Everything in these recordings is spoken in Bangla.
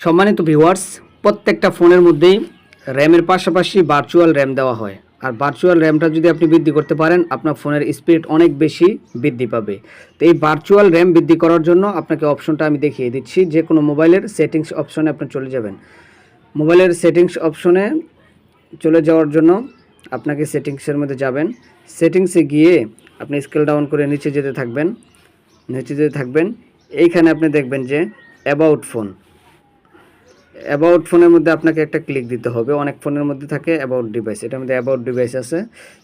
সম্মানিত ভিউয়ার্স প্রত্যেকটা ফোনের মধ্যেই র্যামের পাশাপাশি ভার্চুয়াল র্যাম দেওয়া হয়। আর ভার্চুয়াল র্যামটা যদি আপনি বৃদ্ধি করতে পারেন, আপনার ফোনের স্পিড অনেক বেশি বৃদ্ধি পাবে। তো এই ভার্চুয়াল র্যাম বৃদ্ধি করার জন্য আপনাকে অপশনটা আমি দেখিয়ে দিচ্ছি। যে কোনো মোবাইলের সেটিংস অপশনে আপনি চলে যাবেন। মোবাইলের সেটিংস অপশনে চলে যাওয়ার জন্য আপনাকে সেটিংসের মধ্যে যাবেন। সেটিংসে গিয়ে আপনি স্কেল ডাউন করে নিচে যেতে থাকবেন। নিচে যেতে থাকবেন। এইখানে আপনি দেখবেন যে অ্যাবাউট ফোন অ্যাবাউট ফোনের মধ্যে আপনাকে একটা ক্লিক দিতে হবে। অনেক ফোনের মধ্যে থাকে অ্যাবাউট ডিভাইস এটার মধ্যে অ্যাবাউট ডিভাইস আছে।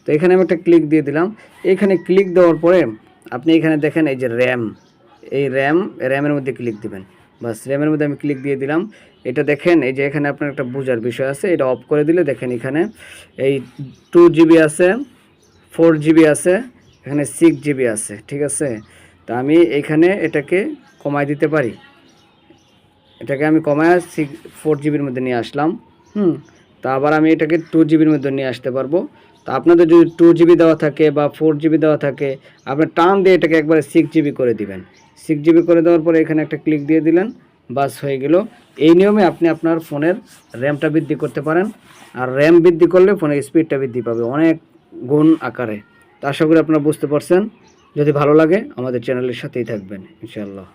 তো এখানে আমি একটা ক্লিক দিয়ে দিলাম। এখানে ক্লিক দেওয়ার পরে আপনি এখানে দেখেন এই যে র্যাম এই র্যাম র্যামের মধ্যে ক্লিক দিবেন। বাস র্যামের মধ্যে আমি ক্লিক দিয়ে দিলাম। এটা দেখেন, এই যে এখানে আপনার একটা বোঝার বিষয় আছে। এটা অফ করে দিলে দেখেন এখানে এই টু জিবি আছে ফোর জিবি আছে, এখানে সিক্স জিবি আছে। ঠিক আছে? তা আমি এখানে এটাকে কমায় দিতে পারি। এটাকে আমি কমায় সিক্স ফোর জিবির মধ্যে নিয়ে আসলাম, হুম? তা আবার আমি এটাকে টু জিবির মধ্যে নিয়ে আসতে পারব। তা আপনাদের যদি টু জিবি দেওয়া থাকে বা ফোর জিবি দেওয়া থাকে, আপনার টান দিয়ে এটাকে একবারে সিক্স জিবি করে দিবেন। সিক্স জিবি করে দেওয়ার পরে এখানে একটা ক্লিক দিয়ে দিলেন, বাস হয়ে গেল। এই নিয়মে আপনি আপনার ফোনের র্যামটা বৃদ্ধি করতে পারেন, আর র্যাম বৃদ্ধি করলে ফোনের স্পিডটা বৃদ্ধি পাবে অনেক গুণ আকারে। তা আশা করি আপনারা বুঝতে পারছেন। যদি ভালো লাগে, আমাদের চ্যানেলের সাথেই থাকবেন, ইনশাআল্লাহ।